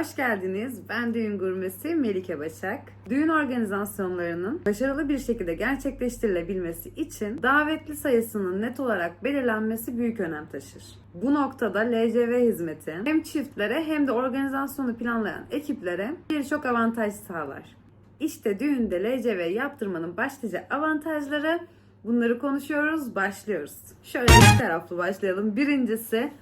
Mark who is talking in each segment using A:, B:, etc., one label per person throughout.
A: Hoş geldiniz. Ben düğün gurmesi Melike Başak. Düğün organizasyonlarının başarılı bir şekilde gerçekleştirilebilmesi için davetli sayısının net olarak belirlenmesi büyük önem taşır. Bu noktada LCV hizmeti hem çiftlere hem de organizasyonu planlayan ekiplere birçok avantaj sağlar. İşte düğünde LCV yaptırmanın başlıca avantajları Bunları konuşuyoruz, başlıyoruz. Şöyle bir taraflı başlayalım. Birincisi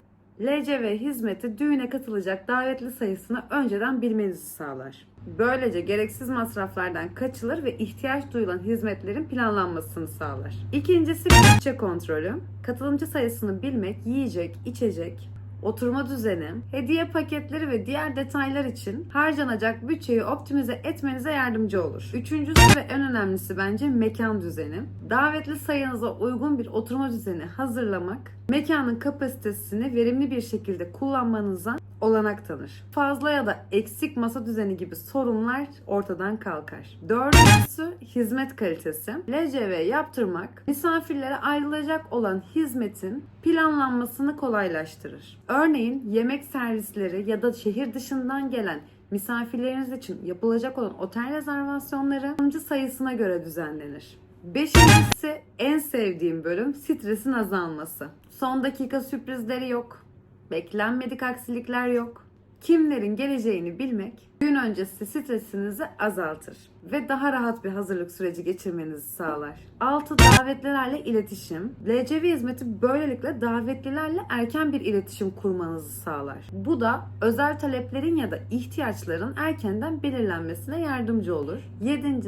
A: LCV hizmeti düğüne katılacak davetli sayısını önceden bilmenizi sağlar. Böylece gereksiz masraflardan kaçılır ve ihtiyaç duyulan hizmetlerin planlanmasını sağlar. İkincisi bütçe kontrolü. Katılımcı sayısını bilmek, yiyecek, içecek, oturma düzeni, hediye paketleri ve diğer detaylar için harcanacak bütçeyi optimize etmenize yardımcı olur. Üçüncüsü ve en önemlisi bence mekan düzeni. Davetli sayınıza uygun bir oturma düzeni hazırlamak, mekanın kapasitesini verimli bir şekilde kullanmanıza olanak tanır. Fazla ya da eksik masa düzeni gibi sorunlar ortadan kalkar. Dördüncüsü hizmet kalitesi. LCV yaptırmak misafirlere ayrılacak olan hizmetin planlanmasını kolaylaştırır. Örneğin yemek servisleri ya da şehir dışından gelen misafirleriniz için yapılacak olan otel rezervasyonları katılımcı sayısına göre düzenlenir. Beşincisi en sevdiğim bölüm stresin azalması. Son dakika sürprizleri yok. Beklenmedik aksilikler yok. Kimlerin geleceğini bilmek gün öncesi stresinizi azaltır ve daha rahat bir hazırlık süreci geçirmenizi sağlar. 6. Davetlilerle iletişim. LCV hizmeti böylelikle davetlilerle erken bir iletişim kurmanızı sağlar. Bu da özel taleplerin ya da ihtiyaçların erkenden belirlenmesine yardımcı olur. 7.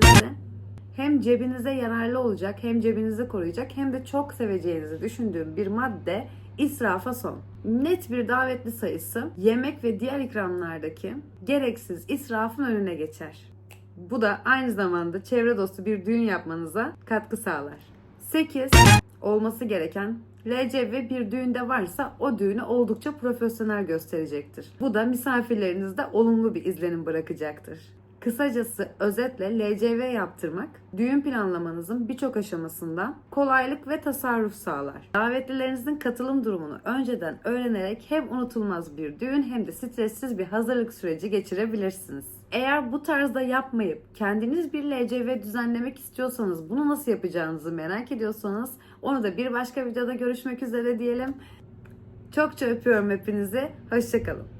A: hem cebinize yararlı olacak, hem cebinizi koruyacak, hem de çok seveceğinizi düşündüğüm bir madde israfa son. Net bir davetli sayısı yemek ve diğer ikramlardaki gereksiz israfın önüne geçer. Bu da aynı zamanda çevre dostu bir düğün yapmanıza katkı sağlar. 8. Olması gereken LCV bir düğünde varsa o düğünü oldukça profesyonel gösterecektir. Bu da misafirlerinizde olumlu bir izlenim bırakacaktır. Kısacası özetle LCV yaptırmak düğün planlamanızın birçok aşamasında kolaylık ve tasarruf sağlar. Davetlilerinizin katılım durumunu önceden öğrenerek hem unutulmaz bir düğün hem de stressiz bir hazırlık süreci geçirebilirsiniz. Eğer bu tarzda yapmayıp kendiniz bir LCV düzenlemek istiyorsanız bunu nasıl yapacağınızı merak ediyorsanız onu da bir başka videoda görüşmek üzere diyelim. Çokça öpüyorum hepinizi. Hoşçakalın.